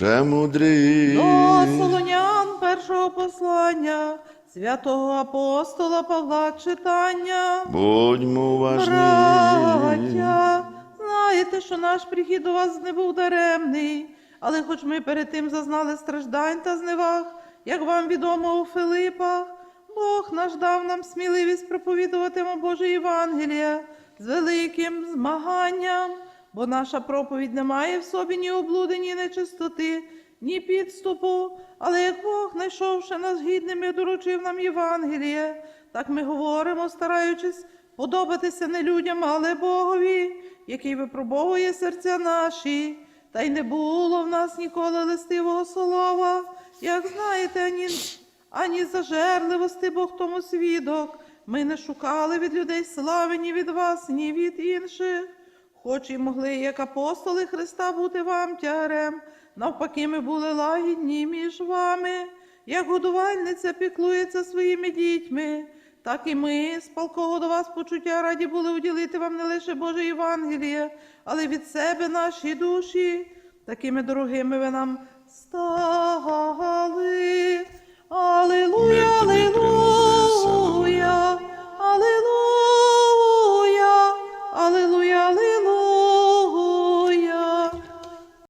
премудрий. До Солонян першого послання, святого апостола Павла читання. Будьмо уважні. Браття, знаєте, що наш прихід до вас не був даремний, але хоч ми перед тим зазнали страждань та зневаг, як вам відомо у Филипах, Бог наш дав нам сміливість проповідувати вам Боже Євангелія з великим змаганням, бо наша проповідь не має в собі ні облуди, ні нечистоти, ні підступу, але як Бог, знайшовши нас гідними, доручив нам Євангеліє, так ми говоримо, стараючись подобатися не людям, але Богові, який випробовує серця наші. Та й не було в нас ніколи листивого слова, як знаєте, ані, ані зажерливості Бог тому свідок. Ми не шукали від людей слави ні від вас, ні від інших. Хоч і могли, як апостоли Христа, бути вам тягарем, навпаки, ми були лагідні між вами, як годувальниця піклується своїми дітьми, так і ми з палкого до вас почуття раді були уділити вам не лише Боже Євангеліє, але від себе наші душі. Такими дорогими ви нам стали.